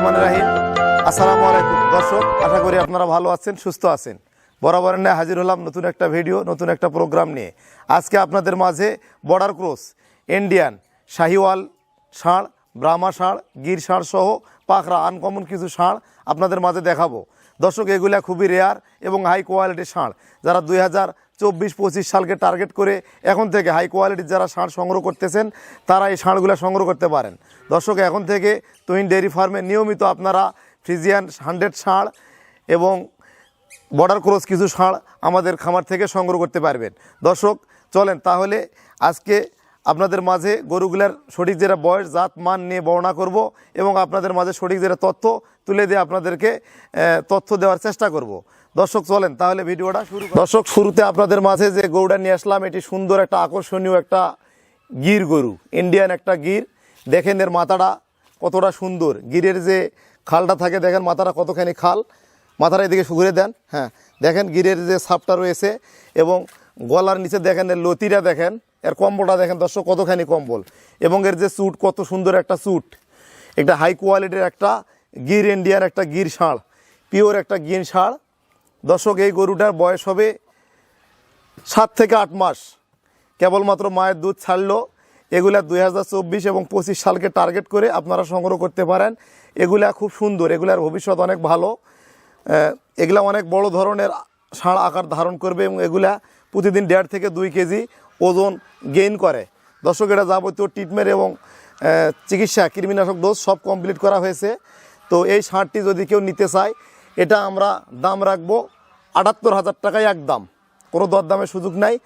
রহমান রাহিম। আসসালামু আলাইকুম। দর্শক, আশা করি আপনারা ভালো আছেন, সুস্থ আছেন। বরাবর ন্যায় হাজির হলাম নতুন একটা ভিডিও, নতুন একটা প্রোগ্রাম নিয়ে। আজকে আপনাদের মাঝে বর্ডার ক্রস ইন্ডিয়ান শাহিওয়াল ষাঁড় ব্রাহ্মা ষাঁড় গির ষাঁড় সহ পাখরা আনকমন কিছু ষাঁড় আপনাদের মাঝে দেখাবো। দর্শক, এগুলা খুবই রেয়ার এবং হাই কোয়ালিটির ষাঁড়। যারা দুই হাজার চব্বিশ পঁচিশ সালকে টার্গেট করে এখন থেকে হাই কোয়ালিটির যারা ষাঁড় সংগ্রহ করতেছেন, তারা এই ষাঁড়গুলো সংগ্রহ করতে পারেন। দর্শক, এখন থেকে তুইন ডেয়ারি ফার্মে নিয়মিত আপনারা ফ্রিজিয়ান হান্ড্রেড ষাঁড় এবং বর্ডার ক্রস কিছু ষাঁড় আমাদের খামার থেকে সংগ্রহ করতে পারবেন। দর্শক, চলেন তাহলে আজকে আপনাদের মাঝে গরুগুলার সঠিক যেটা বয়স, জাত, মান নিয়ে বর্ণনা করব এবং আপনাদের মাঝে সঠিক যেটা তথ্য তুলে দিয়ে আপনাদেরকে তথ্য দেওয়ার চেষ্টা করব। দর্শক, চলেন তাহলে ভিডিওটা শুরু দর্শক, শুরুতে আপনাদের মাঝে যে গরুটা নিয়ে আসলাম, এটি সুন্দর একটা আকর্ষণীয় একটা গির গরু ইন্ডিয়ান একটা গির। দেখেন এর মাথাটা কতটা সুন্দর। গিরের যে খালটা থাকে, দেখেন মাথাটা কতখানি খাল। মাথাটা এদিকে ঘুরে দেন হ্যাঁ। দেখেন গিরের যে সাপটা রয়েছে এবং গলার নিচে দেখেন এর লতিটা দেখেন, এর কম্বলটা দেখেন দর্শক, কতখানি কম্বল। এবং এর যে স্যুট কত সুন্দর একটা স্যুট একটা হাই কোয়ালিটির একটা গির ইন্ডিয়ার একটা গির ষাঁড় পিওর একটা গির ষাঁড়। দর্শক এই গরুটার বয়স হবে সাত থেকে আট মাস। কেবলমাত্র মায়ের দুধ ছাড়লো। এগুলা দুই হাজার চব্বিশ এবং পঁচিশ সালকে টার্গেট করে আপনারা সংগ্রহ করতে পারেন। এগুলা খুব সুন্দর, এগুলার ভবিষ্যৎ অনেক ভালো। এগুলা অনেক বড় ধরনের ষাঁড় আকার ধারণ করবে এবং এগুলা প্রতিদিন দেড় থেকে দুই কেজি ওজন গেইন করে। দর্শক, এটা যাবতীয় ট্রিটমেন্ট এবং চিকিৎসা, কৃমিনাশক ডোজ সব কমপ্লিট করা হয়েছে। তো এই ষাঁড়টি যদি কেউ নিতে চায় এটা আমরা দাম রাখব আটাত্তর হাজার টাকায় এক দাম। কোনো দরদামের সুযোগ নাই।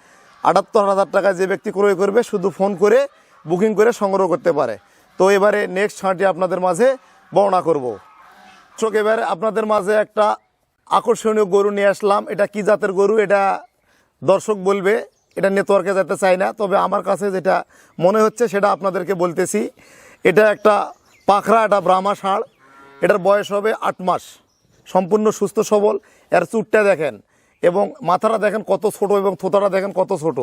আটাত্তর হাজার টাকায় যে ব্যক্তি ক্রয় করবে, শুধু ফোন করে, বুকিং করে সংগ্রহ করতে পারে। তো এবারে নেক্সট ছাঁটি আপনাদের মাঝে বর্ণনা করব। চোখ, এবারে আপনাদের মাঝে একটা আকর্ষণীয় গরু নিয়ে আসলাম। এটা কি জাতের গরু? এটা দর্শক বলবে, এটা নেটওয়ার্কে যেতে চাই না। তবে আমার কাছে যেটা মনে হচ্ছে, সেটা আপনাদেরকে বলতেছি। এটা একটা পাখরা একটা ব্রাহ্মা ষাঁড়। এটার বয়স হবে আট মাস। সম্পূর্ণ সুস্থ সবল। এর চুটটা দেখেন এবং মাথাটা দেখেন কত ছোট এবং থোতাটা দেখেন কত ছোট।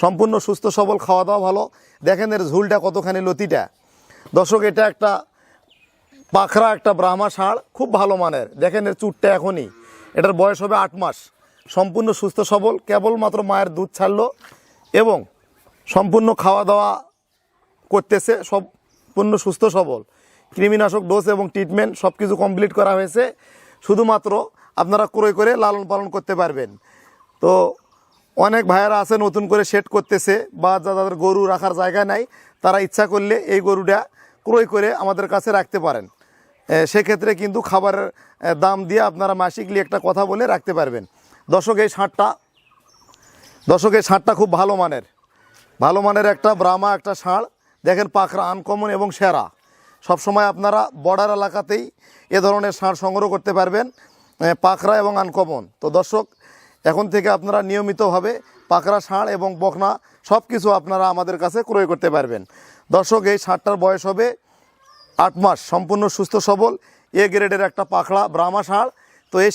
সম্পূর্ণ সুস্থ সবল খাওয়া দাওয়া ভালো। দেখেন এর ঝুলটা কতখানি লতিটা। দর্শক, এটা একটা পাখরা, একটা ব্রাহ্মা ষাঁড়, খুব ভালো মানের। দেখেন এর চুটটা এখনই। এটার বয়স হবে আট মাস। সম্পূর্ণ সুস্থ সবল, কেবলমাত্র মায়ের দুধ ছাড়লো এবং সম্পূর্ণ খাওয়া দাওয়া করতেছে, সম্পূর্ণ সুস্থ সবল। কৃমিনাশক ডোজ এবং ট্রিটমেন্ট সব কিছু কমপ্লিট করা হয়েছে। শুধুমাত্র আপনারা ক্রয় করে লালন পালন করতে পারবেন। তো অনেক ভাইয়েরা আছে, নতুন করে সেট করতেছে বা যাদের গরু রাখার জায়গা নাই, তারা ইচ্ছা করলে এই গরুটা ক্রয় করে আমাদের কাছে রাখতে পারেন। সেক্ষেত্রে কিন্তু খাবারের দাম দিয়ে আপনারা মাসিকলি একটা কথা বলে রাখতে পারবেন। দর্শক, এই ষাঁড়টা দর্শক, এই ষাঁড়টা খুব ভালো মানের। ভালো মানের একটা ব্রাহ্মা একটা ষাঁড়। দেখেন পাখরা আনকমন এবং সেরা। সবসময় আপনারা বর্ডার এলাকাতেই এ ধরনের ষাঁড় সংগ্রহ করতে পারবেন এ, পাখরা এবং আনকমন। তো দর্শক এখন থেকে আপনারা নিয়মিতভাবে পাখরা ষাঁড় এবং বকনা সব কিছু আপনারা আমাদের কাছে ক্রয় করতে পারবেন। দর্শক এই ষাঁড়টার বয়স হবে আট মাস সম্পূর্ণ সুস্থ সবল এ গ্রেডের একটা পাখড়া ব্রাহ্মা ষাঁড় তো এই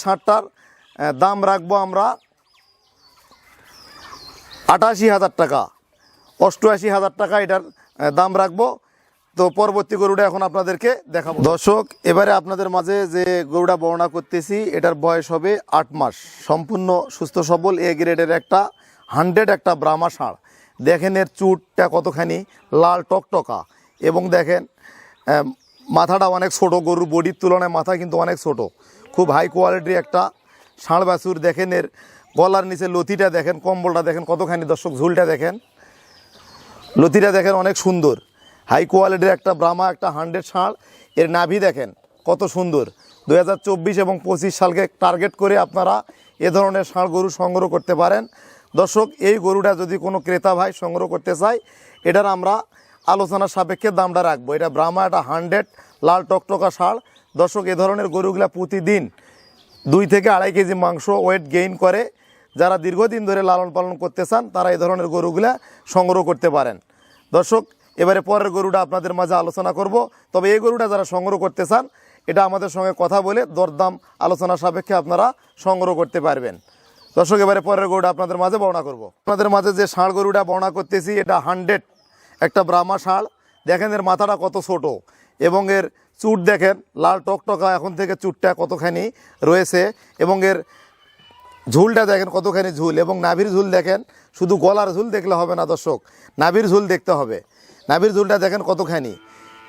আহ, দাম রাখব আমরা আটাশি হাজার টাকা অষ্টআশি হাজার টাকা এটার দাম রাখব। তো পরবর্তী গরুটা এখন আপনাদেরকে দেখাবো। দর্শক, এবারে আপনাদের মাঝে যে গরুটা বর্ণনা করতেছি, এটার বয়স হবে আট মাস। সম্পূর্ণ সুস্থ, সবল, এ গ্রেডের একটা, হান্ড্রেড একটা ব্রাহ্মা ষাঁড়। দেখেন এর চুটটা কতখানি, লাল টকটকা। এবং দেখেন মাথাটা অনেক ছোট, গরুর বডির তুলনায় মাথা কিন্তু অনেক ছোট। খুব হাই কোয়ালিটির একটা ষাঁড় বাছুর। দেখেন এর গলার নিচে লতিটা দেখেন, কম্বলটা দেখেন কতখানি। দর্শক, ঝুলটা দেখেন। লতিটা দেখেন অনেক সুন্দর। হাই কোয়ালিটির একটা ব্রাহ্মা একটা হান্ড্রেড ষাঁড় এর নাভি দেখেন, কত সুন্দর। দু হাজার চব্বিশ এবং পঁচিশ সালকে টার্গেট করে আপনারা এ ধরনের ষাঁড় গরু সংগ্রহ করতে পারেন। দর্শক, এই গরুটা যদি কোনো ক্রেতা ভাই সংগ্রহ করতে চায়, এটার আমরা আলোচনার সাপেক্ষে দামটা রাখব। এটা ব্রাহ্মা একটা হান্ড্রেড, লাল টকটকা ষাঁড় দর্শক, এ ধরনের গরুগুলা প্রতিদিন দুই থেকে আড়াই কেজি মাংস ওয়েট গেইন করে। যারা দীর্ঘদিন ধরে লালন পালন করতে চান, তারা এই ধরনের গরুগুলা সংগ্রহ করতে পারেন। দর্শক এবারে পরের গরুটা আপনাদের মাঝে আলোচনা করব। তবে এই গরুটা যারা সংগ্রহ করতে চান, এটা আমাদের সঙ্গে কথা বলে দরদাম আলোচনা সাপেক্ষে আপনারা সংগ্রহ করতে পারবেন। দর্শক, এবারে পরের গরুটা আপনাদের মাঝে বর্ণনা করব। আপনাদের মাঝে যে ষাঁড় গরুটা বর্ণনা করতেছি, এটা হান্ড্রেড, একটা ব্রাহ্মা ষাঁড়। দেখেন এর মাথাটা কত ছোট এবং এর চুট দেখেন, লাল টকটকা এখন থেকে চুটটা কতখানি রয়েছে এবং এর ঝুলটা দেখেন কতখানি ঝুল এবং নাভির ঝুল দেখেন, শুধু গলার ঝুল দেখলে হবে না দর্শক, নাভির ঝুল দেখতে হবে। নাভির ঝুলটা দেখেন কতখানি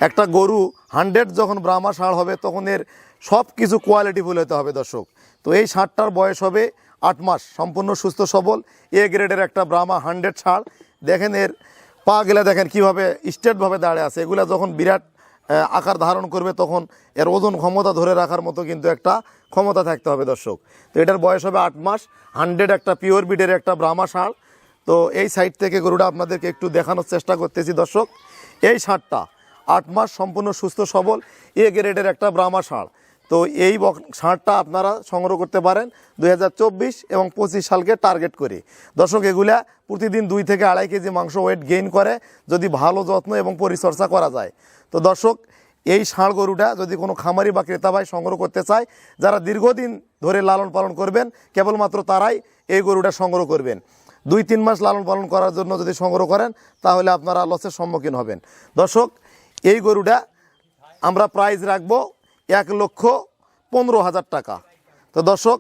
একটা গরু হান্ড্রেড যখন ব্রাহ্মা ষাঁড় হবে, তখন এর সব কিছু কোয়ালিটি কোয়ালিটিফুল হতে হবে দর্শক। তো এই ষাঁড়টার বয়স হবে আট মাস, সম্পূর্ণ সুস্থ, সবল। এ গ্রেডের একটা ব্রাহ্মা হান্ড্রেড ষাঁড়। দেখেন এর পা গেলে দেখেন কীভাবে স্ট্রেটভাবে দাঁড়িয়ে আছে। এগুলা যখন বিরাট আকার ধারণ করবে, তখন এর ওজন ক্ষমতা ধরে রাখার মতো কিন্তু একটা ক্ষমতা থাকতে হবে দর্শক। তো এটার বয়স হবে আট মাস হান্ড্রেড একটা পিওর বিডের একটা ব্রাহ্মা ষাঁড়। তো এই সাইড থেকে গরুটা আপনাদেরকে একটু দেখানোর চেষ্টা করতেছি, দর্শক। এই ষাঁড়টা আট মাস সম্পূর্ণ সুস্থ, সবল, এ গ্রেডের একটা ব্রাহ্মা ষাঁড় তো এই ষাঁড়টা আপনারা সংগ্রহ করতে পারেন দু হাজার চব্বিশ এবং পঁচিশ সালকে টার্গেট করে। দর্শক, এগুলা প্রতিদিন দুই থেকে আড়াই কেজি মাংস ওয়েট গেইন করে যদি ভালো যত্ন এবং পরিচর্যা করা যায়। তো দর্শক, এই ষাঁড় গরুটা যদি কোনো খামারি বা ক্রেতা ভাই সংগ্রহ করতে চায়, যারা দীর্ঘদিন ধরে লালন পালন করবেন, কেবলমাত্র তারাই এই গরুটা সংগ্রহ করবেন। দুই তিন মাস লালন পালন করার জন্য যদি সংগ্রহ করেন তাহলে আপনারা লসের সম্মুখীন হবেন। দর্শক এই গরুটা আমরা প্রাইজ রাখব এক লক্ষ পনেরো হাজার টাকা। তো দর্শক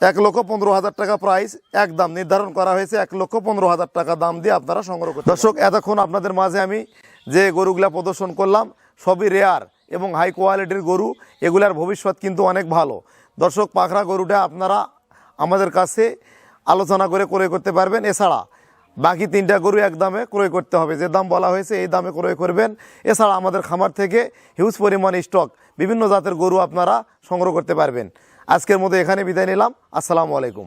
এক লক্ষ পনেরো হাজার টাকা প্রাইস এক দাম নির্ধারণ করা হয়েছে এক লক্ষ পনেরো হাজার টাকা দাম দিয়ে আপনারা সংগ্রহ করতে দর্শক এতক্ষণ আপনাদের মাঝে আমি যে গরুগুলা প্রদর্শন করলাম সবই রেয়ার এবং হাই কোয়ালিটির গরু এগুলার ভবিষ্যৎ কিন্তু অনেক ভালো। দর্শক পাখরা গরুটা আপনারা আমাদের কাছে আলোচনা করে ক্রয় করতে পারবেন। এছাড়া বাকি তিনটা গরু এক দামে ক্রয় করতে হবে। যে দাম বলা হয়েছে, এই দামে ক্রয় করবেন। এছাড়া আমাদের খামার থেকে হিউজ পরিমাণ স্টক বিভিন্ন জাতের গরু আপনারা সংগ্রহ করতে পারবেন। আজকের মতো এখানে বিদায় নিলাম। আসসালামু আলাইকুম।